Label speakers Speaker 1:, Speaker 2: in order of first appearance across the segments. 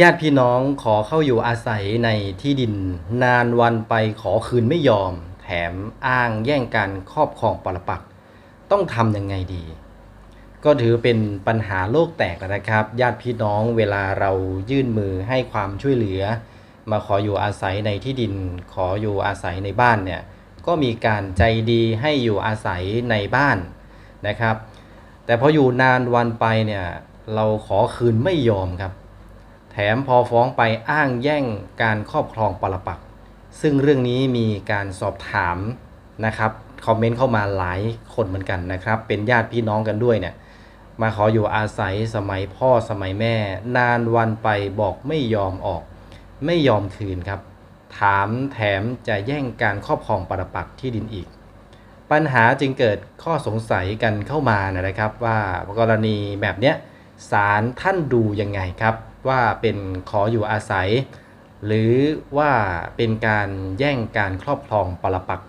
Speaker 1: ญาติพี่น้องขอเข้าอยู่อาศัยในที่ดิน นานวันไปขอคืนไม่ยอม แถมอ้างแย่งการครอบครองปรปักษ์ต้องทำยังไงดี ก็ถือเป็นปัญหาโลกแตกนะครับ ญาติพี่น้องเวลาเรายื่นมือให้ความช่วยเหลือ มาขออยู่อาศัยในที่ดิน ขออยู่อาศัยในบ้านเนี่ยก็มีการใจดีให้อยู่อาศัยในบ้านนะครับ แต่พออยู่นานวันไปเนี่ยเราขอคืนไม่ยอมครับ แถมพอฟ้องไปอ้างแย่งการครอบครองปรปักษ์ซึ่งเรื่องนี้มีการสอบถามนะครับคอมเมนต์เข้ามาหลายคนเหมือนกันนะครับ เป็นญาติพี่น้องกันด้วยเนี่ย มาขออยู่อาศัยสมัยพ่อสมัยแม่ นานวันไปบอกไม่ยอมออก ไม่ยอมคืนครับ ถามแถมจะแย่งการครอบครองปรปักษ์ที่ดินอีก ปัญหาจึงเกิดข้อสงสัยกันเข้ามานะครับ ว่ากรณีแบบเนี้ยศาลท่านดูยังไงครับ ว่าเป็นขออยู่อาศัย หรือว่าเป็นการแย่งการครอบครองปรปักษ์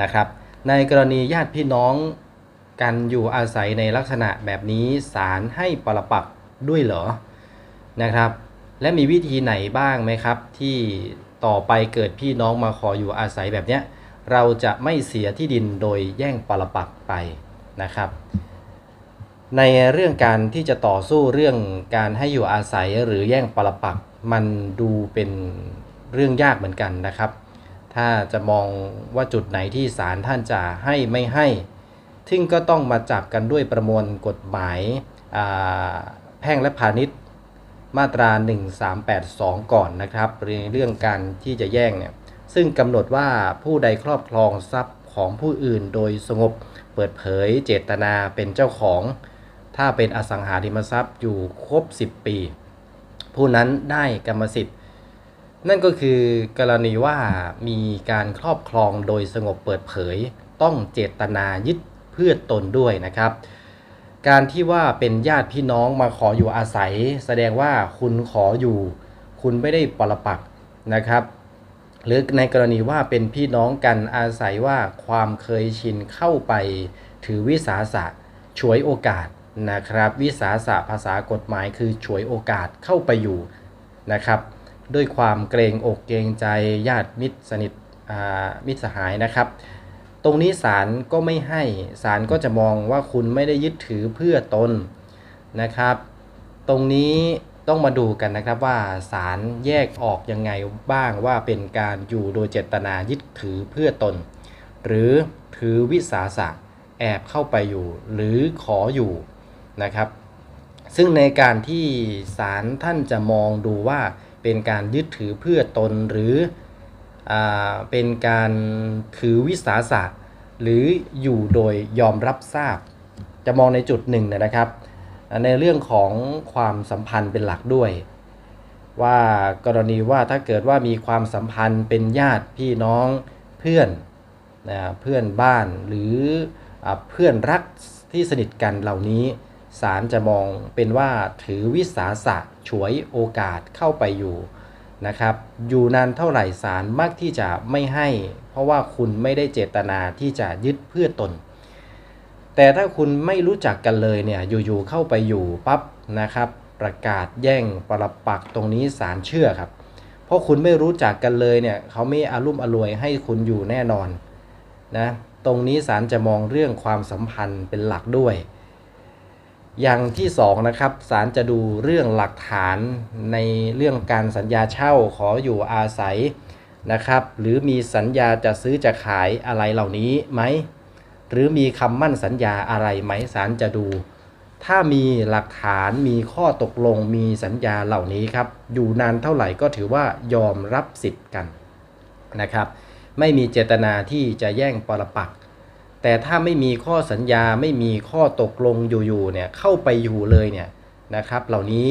Speaker 1: นะครับ ในกรณีญาติพี่น้องกันอยู่อาศัยในลักษณะแบบนี้ศาลให้ปรปักษ์ด้วยเหรอนะครับ และมีวิธีไหนบ้างไหมครับ ที่ต่อไปเกิดพี่น้องมาขออยู่อาศัยแบบเนี้ยเราจะไม่เสียที่ดินโดยแย่งปรปักษ์ไปนะครับ ในเรื่องการที่จะต่อสู้เรื่องการให้อยู่อาศัยหรือแย่งปรปักษ์มันดูเป็นเรื่องยากเหมือนกันนะครับ ถ้าจะมองว่าจุดไหนที่ศาลท่านจะให้ไม่ให้ซึ่งก็ต้องมาจับกันด้วยประมวลกฎหมายาแพ่งและพาณิชย์มาตรา 1382 ก่อนนะครับเรื่องการที่จะแย่งเนี่ยซึ่งกำหนดว่าผู้ใดครอบครองทรัพย์ของผู้อื่นโดยสงบเปิดเผยเจตนาเป็นเจ้าของ ถ้าเป็นอสังหาริมทรัพย์อยู่ครบ 10 ปี ผู้นั้นได้กรรมสิทธิ์ นั่นก็คือกรณีว่ามีการครอบครองโดยสงบเปิดเผย ต้องเจตนายึดเพื่อตนด้วยนะครับ การที่ว่าเป็นญาติพี่น้องมาขออยู่อาศัย แสดงว่าคุณขออยู่ คุณไม่ได้ปรปักนะครับหรือในกรณีว่าเป็นพี่น้องกันอาศัยว่าความเคยชินเข้าไปถือวิสาสะฉวยโอกาส นะครับวิสาสะภาษากฎหมายคือฉวยโอกาสเข้าไปอยู่นะครับด้วยความเกรงอกเกรงใจญาติมิตรสนิทมิตรสหายนะครับ ตรงนี้ศาลก็ไม่ให้ศาลก็จะมองว่าคุณไม่ได้ยึดถือเพื่อตนนะครับ ตรงนี้ต้องมาดูกันนะครับว่าศาลแยกออกยังไงบ้างว่าเป็นการอยู่โดยเจตนายึดถือเพื่อตน หรือถือวิสาสะแอบเข้าไปอยู่ หรือขออยู่ นะครับ ซึ่งในการที่ศาลท่านจะมองดูว่าเป็นการยึดถือเพื่อตนหรืออเป็นการถือวิสาสะหรืออยู่โดยยอมรับทราบ จะมองในจุดหนึ่งนะครับ ในเรื่องของความสัมพันธ์เป็นหลักด้วย ว่ากรณีว่าถ้าเกิดว่ามีความสัมพันธ์เป็นญาติพี่น้องเพื่อนนะเพื่อนบ้านหรืออเพื่อนรักที่สนิทกันเหล่านี้ ศาลจะมองเป็นว่าถือวิสาสะฉวยโอกาสเข้าไปอยู่นะครับ อยู่นานเท่าไหร่ศาลมักที่จะไม่ให้ เพราะว่าคุณไม่ได้เจตนาที่จะยึดเพื่อตน แต่ถ้าคุณไม่รู้จักกันเลยเนี่ยอยู่ๆเข้าไปอยู่ปั๊บนะครับ ประกาศแย่งปรปักตรงนี้ศาลเชื่อครับ เพราะคุณไม่รู้จักกันเลยเนี่ยเขาไม่อารุ่มอรวยให้คุณอยู่แน่นอนนะตรงนี้ศาลจะมองเรื่องความสัมพันธ์เป็นหลักด้วย อย่างที่สองนะครับศาลจะดูเรื่องหลักฐานในเรื่องการสัญญาเช่าขออยู่อาศัยนะครับ หรือมีสัญญาจะซื้อจะขายอะไรเหล่านี้ไหมหรือมีคำมั่นสัญญาอะไรไหมศาลจะดู ถ้ามีหลักฐานมีข้อตกลงมีสัญญาเหล่านี้ครับ อยู่นานเท่าไหร่ก็ถือว่ายอมรับสิทธิ์กันนะครับ ไม่มีเจตนาที่จะแย่งปรปักษ แต่ถ้าไม่มีข้อสัญญาไม่มีข้อตกลงอยู่ๆเนี่ยเข้าไปอยู่เลยเนี่ยนะครับ เหล่านี้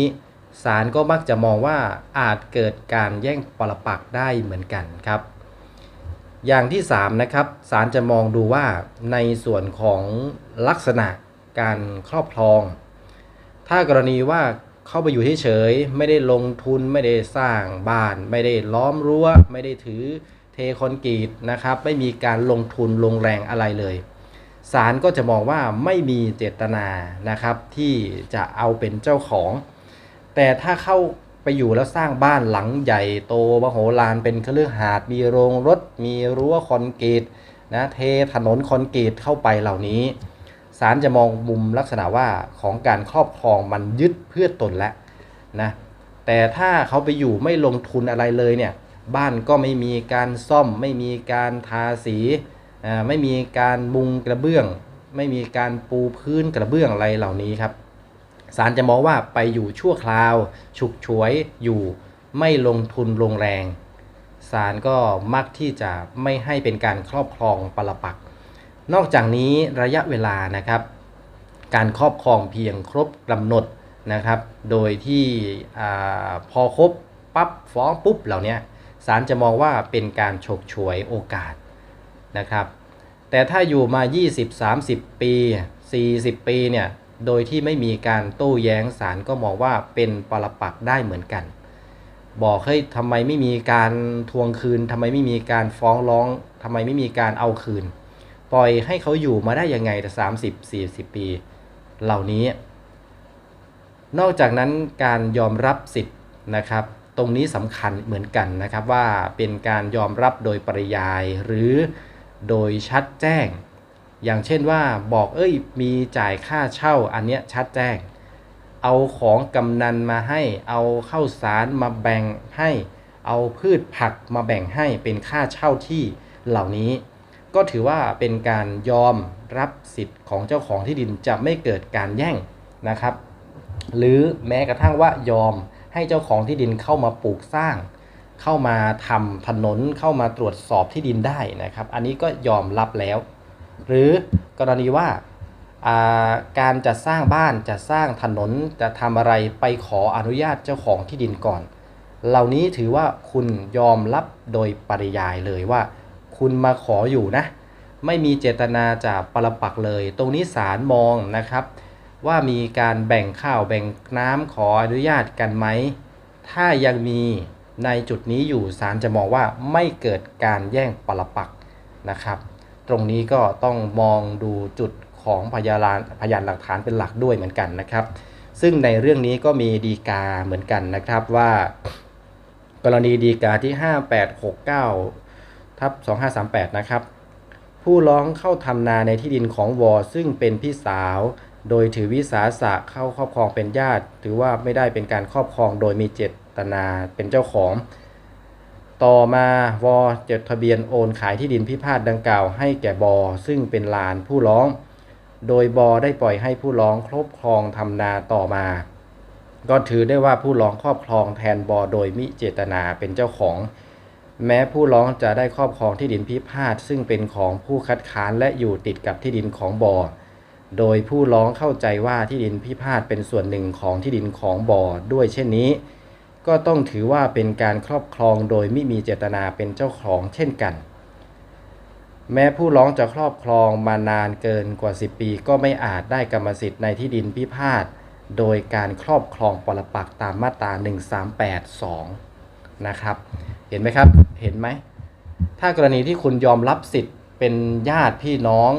Speaker 1: ศาลก็มักจะมองว่าอาจเกิดการแย่งปรปักได้เหมือนกันครับ อย่างที่3นะครับศาลจะมองดูว่าในส่วนของลักษณะการครอบครอง ถ้ากรณีว่าเข้าไปอยู่เฉยๆไม่ได้ลงทุนไม่ได้สร้างบ้าน ไม่ได้ล้อมรั้ว ไม่ได้ถือ คอนกรีตนะครับ ไม่มีการลงทุนลงแรงอะไรเลยศาลก็จะมองว่าไม่มีเจตนานะครับที่จะเอาเป็นเจ้าของ แต่ถ้าเข้าไปอยู่แล้วสร้างบ้านหลังใหญ่โตมโหฬารเป็นเครือหาดมีโรงรถ มีรั้วคอนกรีตนะเทถนนคอนกรีตเข้าไปเหล่านี้ศาลจะมองมุมลักษณะว่าของการครอบครองมันยึดเพื่อตนแล้วนะแต่ถ้าเขาไปอยู่ไม่ลงทุนอะไรเลยเนี่ย บ้านก็ไม่มีการซ่อม ไม่มีการทาสีไม่มีการมุงกระเบื้อง ไม่มีการปูพื้นกระเบื้องอะไรเหล่านี้ครับศาลจะมองว่าไปอยู่ชั่วคราว ฉุกฉวยอยู่ไม่ลงทุนลงแรงศาลก็มักที่จะไม่ให้เป็นการครอบครองปรปัก นอกจากนี้ระยะเวลานะครับ การครอบครองเพียงครบกำหนดนะครับ โดยที่อพอครบปั๊บฟ้องปุ๊บเหล่านี้ ศาลจะมองว่าเป็นการฉกฉวยโอกาสนะครับ แต่ถ้าอยู่มา 20-30 ปี 40 ปีเนี่ยโดยที่ไม่มีการโต้แย้งศาลก็มองว่าเป็นปรปักได้เหมือนกัน บอกเฮ้ยทำไมไม่มีการทวงคืนทำไมไม่มีการฟ้องร้องทำไมไม่มีการเอาคืน ปล่อยให้เขาอยู่มาได้ยังไงแต่ 30 40 ปี เหล่านี้ นอกจากนั้นการยอมรับสิทธิ์นะครับ ตรงนี้สำคัญเหมือนกันนะครับว่าเป็นการยอมรับโดยปริยายหรือโดยชัดแจ้ง อย่างเช่นว่าบอกเอ้ยมีจ่ายค่าเช่าอันเนี้ยชัดแจ้ง เอาของกำนันมาให้ เอาเข้าวสารมาแบ่งให้ เอาพืชผักมาแบ่งให้เป็นค่าเช่าที่เหล่านี้ ก็ถือว่าเป็นการยอมรับสิทธิ์ของเจ้าของที่ดินจะไม่เกิดการแย่งนะครับ หรือแม้กระทั่งว่ายอม ให้เจ้าของที่ดินเข้ามาปลูกสร้าง เข้ามาทำถนนเข้ามาตรวจสอบที่ดินได้นะครับ อันนี้ก็ยอมรับแล้ว หรือกรณีว่าาการจะสร้างบ้านจะสร้างถนนจะทำอะไรไปขออนุญาตเจ้าของที่ดินก่อน เหล่านี้ถือว่าคุณยอมรับโดยปริยายเลยว่า คุณมาขออยู่นะ ไม่มีเจตนาจะปรปักเลย ตรงนี้ศาลมองนะครับ ว่ามีการแบ่งข้าวแบ่งน้ำขออนุญาตกันไหม ถ้ายังมีในจุดนี้อยู่ศาลจะมองว่าไม่เกิดการแย่งปรปักนะครับ ตรงนี้ก็ต้องมองดูจุดของพยานพยานหลักฐานเป็นหลักด้วยเหมือนกันนะครับ ซึ่งในเรื่องนี้ก็มีดีกาเหมือนกันนะครับว่า กรณีดีกาที่ 5869ทับ2538 นะครับ ผู้ร้องเข้าทำนาในที่ดินของวอซึ่งเป็นพี่สาว โดยถือวิสาสะเข้าครอบครองเป็นญาติ ถือว่าไม่ได้เป็นการครอบครองโดยมีเจตนาเป็นเจ้าของ ต่อมาวอจดทะเบียนโอนขายที่ดินพิพาทดังกล่าวให้แก่บอซึ่งเป็นหลานผู้ร้อง โดยบอได้ปล่อยให้ผู้ร้องครอบครองทำนาต่อมา ก็ถือได้ว่าผู้ร้องครอบครองแทนบอโดยมิเจตนาเป็นเจ้าของ แม้ผู้ร้องจะได้ครอบครองที่ดินพิพาทซึ่งเป็นของผู้คัดค้านและอยู่ติดกับที่ดินของบอ โดยผู้ร้องเข้าใจว่าที่ดินพิพาทเป็นส่วนหนึ่งของที่ดินของบอด้วยเช่นนี้ ก็ต้องถือว่าเป็นการครอบครองโดยไม่มีเจตนาเป็นเจ้าของเช่นกัน แม้ผู้ร้องจะครอบครองมานานเกินกว่า 10 ปี ก็ไม่อาจได้กรรมสิทธิ์ในที่ดินพิพาทโดยการครอบครองปรปักตามมาตรา 1382 นะครับ เห็นไหมครับ เห็นไหม ถ้ากรณีที่คุณยอมรับสิทธิ์เป็นญาติพี่น้อง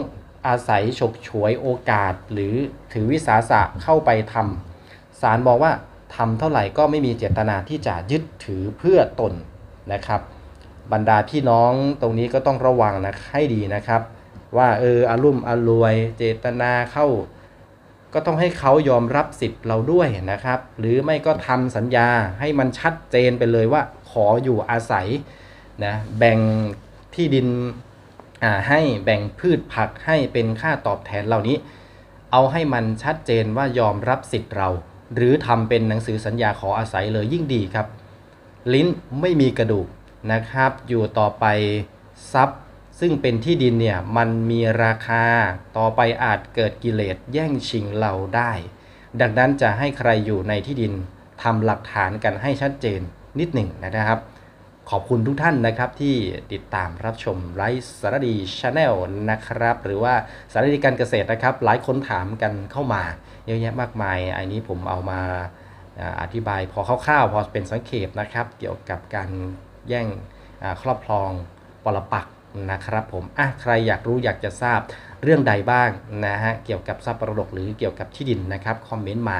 Speaker 1: อาศัยฉกฉวยโอกาส หรือถือวิสาสะเข้าไปทำศาลบอกว่าทำเท่าไหร่ก็ไม่มีเจตนาที่จะยึดถือเพื่อตนนะครับ บรรดาพี่น้องตรงนี้ก็ต้องระวังนะให้ดีนะครับ ว่าเอออารุ่มอรวยเจตนาเข้า ก็ต้องให้เขายอมรับสิทธิ์เราด้วยนะครับ หรือไม่ก็ทำสัญญาให้มันชัดเจนไปเลยว่าขออยู่อาศัยนะแบ่งที่ดิน ให้แบ่งพืชผักให้เป็นค่าตอบแทนเหล่านี้ เอาให้มันชัดเจนว่ายอมรับสิทธิ์เรา หรือทำเป็นหนังสือสัญญาขออาศัยเลยยิ่งดีครับ ลิ้นไม่มีกระดูกนะครับ อยู่ต่อไปทรัพย์ซึ่งเป็นที่ดินเนี่ยมันมีราคาต่อไปอาจเกิดกิเลสแย่งชิงเราได้ ดังนั้นจะให้ใครอยู่ในที่ดินทำหลักฐานกันให้ชัดเจนนิดหนึ่งนะครับ ขอบคุณทุกท่านนะครับที่ติดตามรับชมไลฟ์สารดีชาแนลนะครับ หรือว่าสารดีการเกษตรนะครับ หลายคนถามกันเข้ามาเยอะแยะมากมาย อันนี้ผมเอามาอธิบายพอคร่าวๆ พอเป็นสังเขปนะครับ เกี่ยวกับการแย่งครอบครองปรปักนะครับผมอะใครอยากรู้อยากจะทราบเรื่องใดบ้างนะฮะเกี่ยวกับทรัพย์ประดกหรือเกี่ยวกับที่ดินนะครับคอมเมนต์มา